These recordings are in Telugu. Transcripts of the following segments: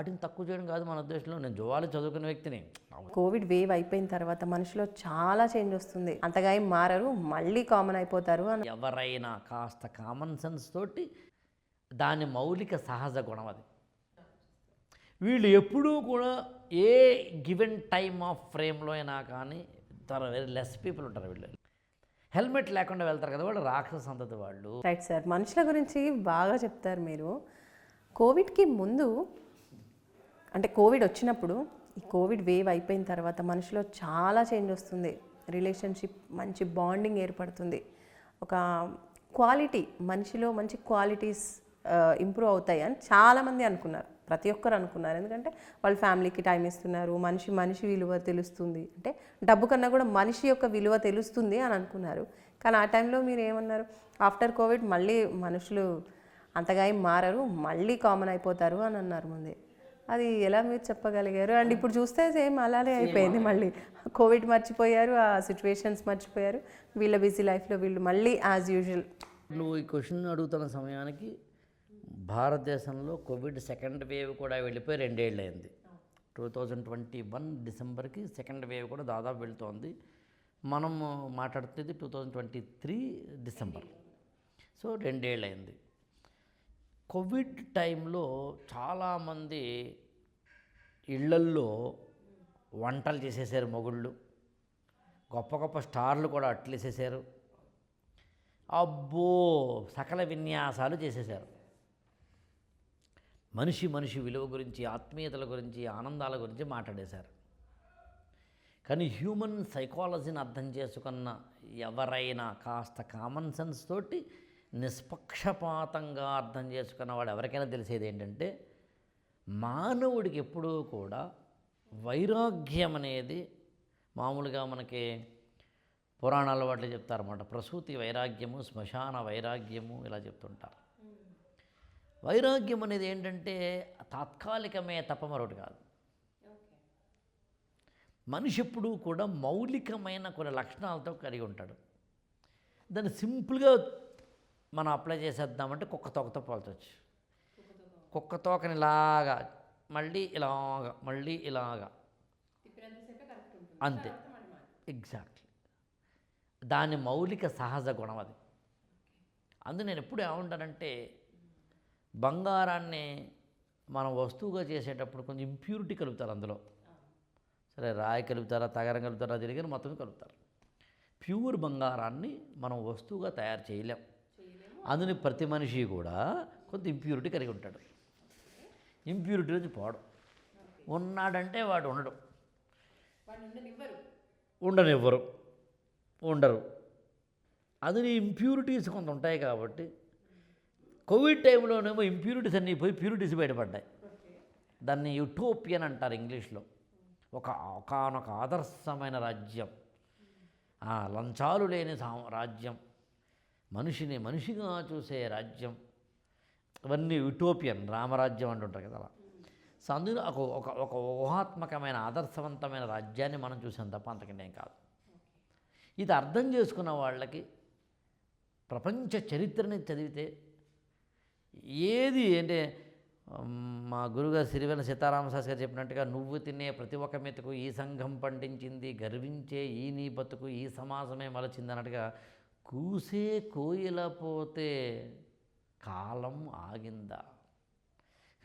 వాటిని తక్కువ చేయడం కాదు మన ఉద్దేశంలో. నేను జువాలు చదువుకునే వ్యక్తిని. కోవిడ్ వేవ్ అయిపోయిన తర్వాత మనిషిలో చాలా చేంజ్ వస్తుంది. అంతగా ఏం మారరు మళ్ళీ కామన్ అయిపోతారు అని. ఎవరైనా కాస్త కామన్ సెన్స్ తోటి దాని మౌలిక సహజ గుణం అది. వీళ్ళు ఎప్పుడూ కూడా ఏ గివెన్ టైమ్ ఆఫ్ ఫ్రేమ్లో అయినా కానీ చాలా వెరీ లెస్ పీపుల్ ఉంటారు వీళ్ళు. హెల్మెట్ లేకుండా వెళ్తారు కదా వాళ్ళు రాక్షస సంతతి వాళ్ళు. రైట్ సార్ మనుషుల గురించి బాగా చెప్తారు మీరు. కోవిడ్కి ముందు అంటే కోవిడ్ వచ్చినప్పుడు ఈ కోవిడ్ వేవ్ అయిపోయిన తర్వాత మనిషిలో చాలా చేంజ్ వస్తుంది. రిలేషన్షిప్ మంచి బాండింగ్ ఏర్పడుతుంది. ఒక క్వాలిటీ మనిషిలో మంచి క్వాలిటీస్ ఇంప్రూవ్ అవుతాయి అని చాలామంది అనుకున్నారు. ప్రతి ఒక్కరు అనుకున్నారు. ఎందుకంటే వాళ్ళ ఫ్యామిలీకి టైం ఇస్తున్నారు మనిషి మనిషి విలువ తెలుస్తుంది. అంటే డబ్బు కన్నా కూడా మనిషి యొక్క విలువ తెలుస్తుంది అని అనుకున్నారు. కానీ ఆ టైంలో మీరు ఏమన్నారు? ఆఫ్టర్ కోవిడ్ మళ్ళీ మనుషులు అంతగా ఏం మారరు మళ్ళీ కామన్ అయిపోతారు అని అన్నారు ముందే. అది ఎలా మీరు చెప్పగలిగారు? అండ్ ఇప్పుడు చూస్తే సేమ్ అలానే అయిపోయింది మళ్ళీ. కోవిడ్ మర్చిపోయారు ఆ సిచ్యువేషన్స్ మర్చిపోయారు. వీళ్ళ బిజీ లైఫ్లో వీళ్ళు మళ్ళీ యాజ్ యూజువల్. నువ్వు ఈ క్వశ్చన్ అడుగుతున్న సమయానికి భారతదేశంలో కోవిడ్ సెకండ్ వేవ్ కూడా వెళ్ళిపోయి రెండేళ్ళు అయింది టూ థౌజండ్ ట్వంటీ వన్ డిసెంబర్కి సెకండ్ వేవ్ కూడా దాదాపు వెళ్తోంది. మనం మాట్లాడుతుంది two thousand twenty three December. So రెండేళ్ళు అయింది కోవిడ్ టైంలో చాలామంది ఇళ్ళల్లో వంటలు చేసేసారు మొగుళ్ళు. గొప్ప గొప్ప స్టార్లు కూడా అట్లేసేసారు అబ్బో! సకల విన్యాసాలు చేసేసారు. మనిషి మనిషి విలువ గురించి ఆత్మీయతల గురించి ఆనందాల గురించి మాట్లాడేశారు. కానీ హ్యూమన్ సైకాలజీని అర్థం చేసుకున్న ఎవరైనా కాస్త కామన్ సెన్స్ తోటి నిష్పక్షపాతంగా అర్థం చేసుకున్న వాడు ఎవరికైనా తెలిసేది ఏంటంటే మానవుడికి ఎప్పుడూ కూడా వైరాగ్యం అనేది మామూలుగా మనకి పురాణాల వాటిలో చెప్తారన్నమాట. ప్రసూతి వైరాగ్యము శ్మశాన వైరాగ్యము ఇలా చెప్తుంటారు. వైరాగ్యం అనేది ఏంటంటే తాత్కాలికమే తప్ప మరొకటి కాదు. మనిషి ఎప్పుడూ కూడా మౌలికమైన కొన్ని లక్షణాలతో కలిగి ఉంటాడు. దాన్ని సింపుల్గా మనం అప్లై చేసేద్దామంటే కుక్క తోకతో పోల్చవచ్చు కుక్క తోకని ఇలాగా మళ్ళీ ఇలాగా మళ్ళీ ఇలాగా. అంతే. ఎగ్జాక్ట్లీ. దాని మౌలిక సహజ గుణం అది. అందు నేను ఎప్పుడు ఏమంటానంటే బంగారాన్ని మనం వస్తువుగా చేసేటప్పుడు కొంచెం ఇంప్యూరిటీ కలుపుతారు అందులో. సరే రాయి కలుపుతారా తగరం కలుపుతారా తిరిగి మొత్తం కలుపుతారు. ప్యూర్ బంగారాన్ని మనం వస్తువుగా తయారు చేయలేం. అందుని ప్రతి మనిషి కూడా కొంత ఇంప్యూరిటీ కలిగి ఉంటాడు. ఇంప్యూరిటీ నుంచి పోవడం ఉన్నాడంటే వాడు ఉండడు. ఉండనివ్వరు. ఉండరు. అది ఇంప్యూరిటీస్ కొంత ఉంటాయి కాబట్టి కోవిడ్ టైంలోనేమో ఇంప్యూరిటీస్ అన్నీ పోయి ప్యూరిటీస్ బయటపడ్డాయి. దాన్ని యుటోపియన్ అంటారు ఇంగ్లీష్లో. ఒక ఒకనొక ఆదర్శమైన రాజ్యం. ఆ లంచాలు లేని సా- రాజ్యం. మనిషిని మనిషిగా చూసే రాజ్యం. ఇవన్నీ యుటోపియన్ రామరాజ్యం అంటుంటారు కదా అలా. సో అందులో ఒక ఒక ఒక ఊహాత్మకమైన ఆదర్శవంతమైన రాజ్యాన్ని మనం చూసాం తప్ప అంతకంటే ఏం కాదు. ఇది అర్థం చేసుకున్న వాళ్ళకి ప్రపంచ చరిత్రని చదివితే ఏది అంటే మా గురుగారు సిరివెన సీతారామశాస్ గారు చెప్పినట్టుగా నువ్వు తినే ప్రతి ఒక్క మెతుకు ఈ సంఘం పండించింది గర్వించే ఈ నీ బతుకు ఈ సమాజమే మలచింది అన్నట్టుగా కూసే కోయిల పోతే కాలం ఆగిందా?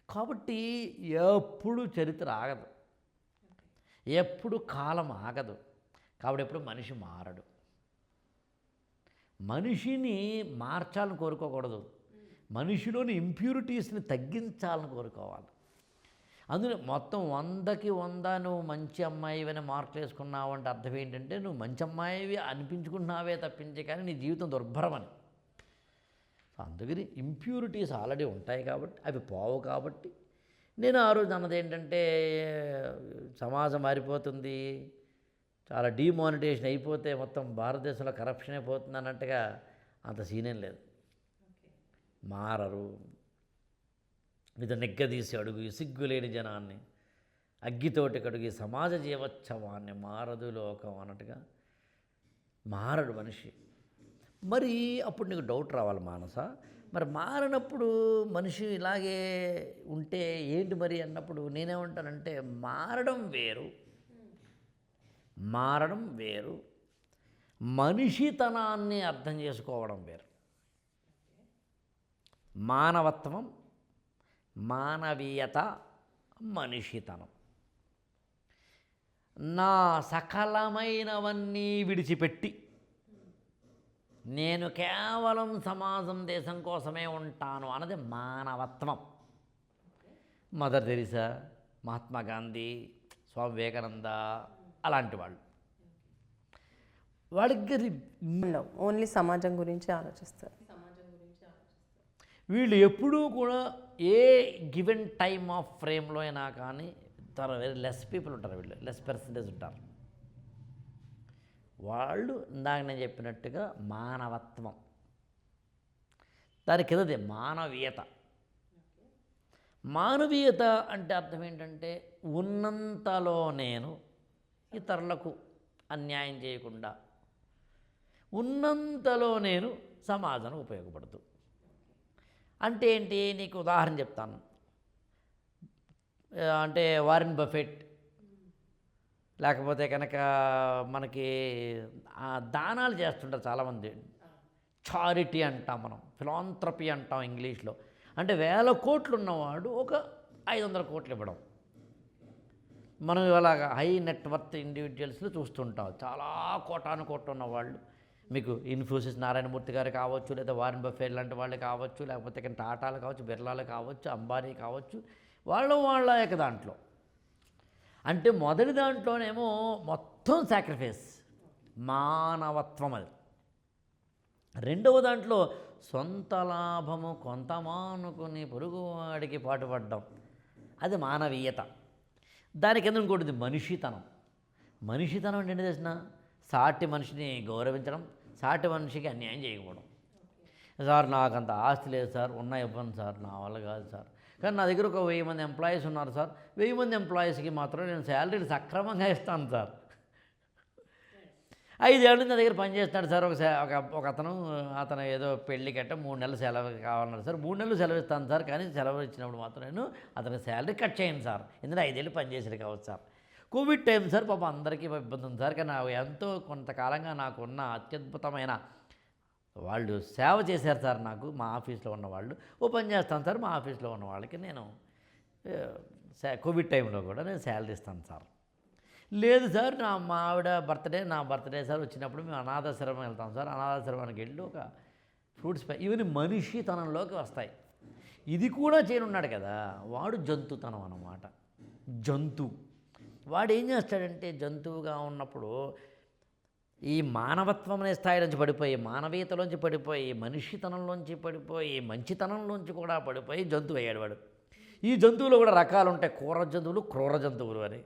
కాబట్టి ఎప్పుడు చరిత్ర ఆగదు. ఎప్పుడు కాలం ఆగదు. కాబట్టి ఎప్పుడు మనిషి మారడు. మనిషిని మార్చాలని కోరుకోకూడదు. మనిషిలోని ఇంప్యూరిటీస్ని తగ్గించాలని కోరుకోవాలి. అందులో మొత్తం వందకి వంద నువ్వు మంచి అమ్మాయివని మార్కులు వేసుకున్నావు అంటే అర్థం ఏంటంటే నువ్వు మంచి అమ్మాయివి అనిపించుకున్నావే తప్పించే కానీ నీ జీవితం దుర్భరమని. అందుకని ఇంప్యూరిటీస్ ఆల్రెడీ ఉంటాయి కాబట్టి అవి పోవు కాబట్టి. నేను ఆ రోజు అన్నది ఏంటంటే సమాజం మారిపోతుంది చాలా డిమానిటేషన్ అయిపోతే మొత్తం భారతదేశంలో కరప్షన్ అయిపోతుంది అన్నట్టుగా అంత సీనేం లేదు. మారరు. మీద నెగ్గదీసి అడుగు సిగ్గులేని జనాన్ని అగ్గితోటి కడుగు సమాజ జీవోత్సవాన్ని మారదు లోకం అన్నట్టుగా మారడు మనిషి. మరి అప్పుడు నీకు డౌట్ రావాలి మానస? మరి మారినప్పుడు మనిషి ఇలాగే ఉంటే ఏంటి మరి అన్నప్పుడు నేనేమంటానంటే మారడం వేరు. మారడం వేరు. మనిషితనాన్ని అర్థం చేసుకోవడం వేరు. మానవత్వం మానవీయత మనిషితనం. నా సకలమైనవన్నీ విడిచిపెట్టి నేను కేవలం సమాజం దేశం కోసమే ఉంటాను అన్నది మానవత్వం. మదర్ తెరిసా మహాత్మా గాంధీ స్వామి వివేకానంద అలాంటి వాళ్ళు. వాడికి ఓన్లీ సమాజం గురించి ఆలోచిస్తారు. వీళ్ళు ఎప్పుడూ కూడా ఏ గివెన్ టైమ్ ఆఫ్ ఫ్రేమ్లో అయినా కానీ తర వెరీ లెస్ పీపుల్ ఉంటారు వీళ్ళు లెస్ పర్సంటేజ్ ఉంటారు. వాళ్ళు ఇందాక నేను చెప్పినట్టుగా మానవత్వం. దాని కిందది మానవీయత. మానవీయత అంటే అర్థం ఏంటంటే ఉన్నంతలో నేను ఇతరులకు అన్యాయం చేయకుండా ఉన్నంతలో నేను సమాజానికి ఉపయోగపడుతూ అంటే ఏంటి? నీకు ఉదాహరణ చెప్తాను. అంటే వారెన్ బఫెట్ లేకపోతే కనుక మనకి దానాలు చేస్తుంటారు చాలామంది. చారిటీ అంటాం మనం. ఫిలాంథ్రపీ అంటాం ఇంగ్లీష్లో. అంటే వేల కోట్లు ఉన్నవాడు ఒక ఐదు వందల కోట్లు ఇవ్వడం. మనం ఇలాగ హై నెట్వర్త్ ఇండివిజువల్స్లో చూస్తుంటాం. చాలా కోటాను కోట్లు ఉన్నవాళ్ళు. మీకు ఇన్ఫోసిస్ నారాయణమూర్తి గారు కావచ్చు లేదా వారెన్ బఫేర్ లాంటి వాళ్ళు కావచ్చు లేకపోతే ఇక్కడ టాటాలు కావచ్చు బిర్లాలు కావచ్చు అంబానీ కావచ్చు వాళ్ళు వాళ్ళ యొక్క దాంట్లో. అంటే మొదటి దాంట్లోనేమో మొత్తం సాక్రిఫైస్ మానవత్వం అది. రెండవ దాంట్లో సొంత లాభము కొంత మానుకుని పొరుగువాడికి పాటుపడ్డం అది మానవీయత. దాని కింద ఇంకోటిది మనిషితనం. మనిషితనం అంటే ఏంటి తెలిసిన? సాటి మనిషిని గౌరవించడం సాటి మనిషికి అన్యాయం చేయకపోవడం సార్ నాకు అంత ఆస్తి లేదు సార్ ఉన్న ఇవ్వను సార్ నా వల్ల కాదు సార్. కానీ నా దగ్గర ఒక వెయ్యి మంది ఎంప్లాయీస్ ఉన్నారు సార్. వెయ్యి మంది ఎంప్లాయీస్కి మాత్రం నేను శాలరీని సక్రమంగా ఇస్తాను సార్. ఐదేళ్ళు నా దగ్గర పనిచేస్తున్నాడు సార్. ఒక ఒక అతను అతను ఏదో పెళ్ళి కట్ట మూడు నెలలు సెలవు కావాలన్నారు సార్. మూడు నెలలు సెలవు ఇస్తాను సార్. కానీ సెలవు ఇచ్చినప్పుడు మాత్రం నేను అతని శాలరీ కట్ చేయను సార్. ఎందుకంటే ఐదేళ్ళు పనిచేసాడు కావచ్చు సార్. కోవిడ్ టైం సార్ పాప అందరికీ ఇబ్బంది ఉంది సార్. కానీ ఎంతో కొంతకాలంగా నాకున్న అత్యద్భుతమైన వాళ్ళు సేవ చేశారు సార్ నాకు మా ఆఫీస్లో ఉన్న వాళ్ళు. ఓ పని చేస్తాను సార్ మా ఆఫీస్లో ఉన్న వాళ్ళకి నేను కోవిడ్ టైంలో కూడా నేను శాలరీ ఇస్తాను సార్. లేదు సార్ నా మా ఆవిడ బర్త్డే నా బర్త్డే సార్ వచ్చినప్పుడు మేము అనాథాశ్రమం వెళ్తాం సార్. అనాథాశ్రమానికి వెళ్ళి ఒక ఫ్రూట్స్ పై ఇవన్నీ మనిషితనంలోకి వస్తాయి. ఇది కూడా చేయనున్నాడు కదా వాడు జంతుతనం అన్నమాట. జంతు. వాడు ఏం చేస్తాడంటే జంతువుగా ఉన్నప్పుడు ఈ మానవత్వం అనే స్థాయిలోంచి పడిపోయి మానవీయతలోంచి పడిపోయి మనిషితనంలోంచి పడిపోయి మంచితనంలోంచి కూడా పడిపోయి జంతువు అయ్యాడు వాడు. ఈ జంతువులు కూడా రకాలు ఉంటాయి. కూర జంతువులు క్రూర జంతువులు అని.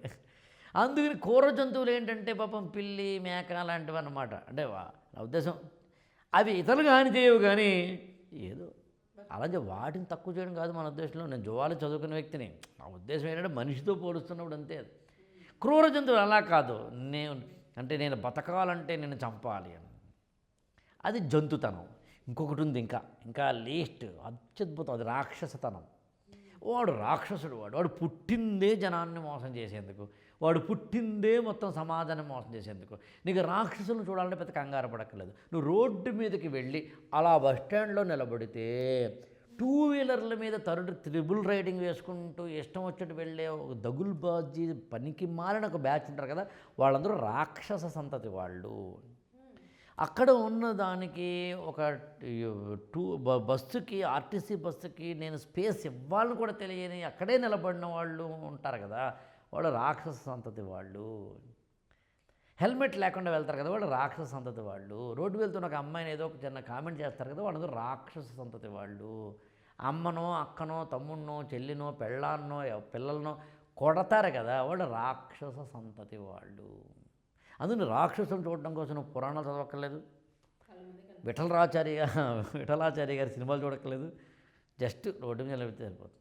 అందుకని కూర జంతువులు ఏంటంటే పాపం పిల్లి మేక లాంటివి అన్నమాట. అంటే వా- నా ఉద్దేశం అవి ఇతరులకు హాని చేయవు కానీ ఏదో అలాగే వాటిని తక్కువ చేయడం కాదు మన ఉద్దేశంలో. నేను జువాలు చదువుకున్న వ్యక్తిని. నా ఉద్దేశం ఏంటంటే మనిషితో పోలుస్తున్నప్పుడు అంతే అది. క్రూర జంతువులు అలా కాదు. నేను అంటే నేను బతకాలంటే నేను చంపాలి అని. అది జంతుతనం. ఇంకొకటి ఉంది ఇంకా. ఇంకా లేస్ట్ అత్యద్భుతం. అది రాక్షసతనం. వాడు రాక్షసుడు వాడు. వాడు పుట్టిందే జనాన్ని మోసం చేసేందుకు. వాడు పుట్టిందే మొత్తం సమాజాన్ని మోసం చేసేందుకు. నీకు రాక్షసులను చూడాలంటే పెద్ద కంగారు పడక్కర్లేదు. నువ్వు రోడ్డు మీదకి వెళ్ళి అలా బస్ స్టాండ్లో నిలబడితే టూ వీలర్ల మీద తరుడు త్రిబుల్ రైడింగ్ వేసుకుంటూ ఇష్టం వచ్చినట్టు వెళ్ళే ఒక దగుల్ బాజీ పనికి మారిన ఒక బ్యాచ్ ఉంటారు కదా వాళ్ళందరూ రాక్షస సంతతి వాళ్ళు. అక్కడ ఉన్న దానికి ఒక టూ బస్సుకి ఆర్టీసీ బస్సుకి నేను స్పేస్ ఇవ్వాలని కూడా తెలియని అక్కడే నిలబడిన వాళ్ళు ఉంటారు కదా వాళ్ళు రాక్షస సంతతి వాళ్ళు. హెల్మెట్ లేకుండా వెళ్తారు కదా వాళ్ళు రాక్షస సంతతి వాళ్ళు. రోడ్డు వెళ్తున్న ఒక అమ్మాయిని ఏదో ఒక చిన్న కామెంట్ చేస్తారు కదా వాళ్ళందరూ రాక్షస సంతతి వాళ్ళు. అమ్మనో అక్కనో తమ్ముడినో చెల్లినో పెళ్ళాన్నో పిల్లలనో కొడతారు కదా వాళ్ళు రాక్షస సంతతి వాళ్ళు. అందుకని రాక్షసులను చూడడం కోసం నువ్వు పురాణాలు చదవక్కర్లేదు. విఠలరాచారి గా- విఠలాచారి గారి సినిమాలు చూడక్కర్లేదు. జస్ట్ రోడ్డు మీద నిలబడితే సరిపోతుంది.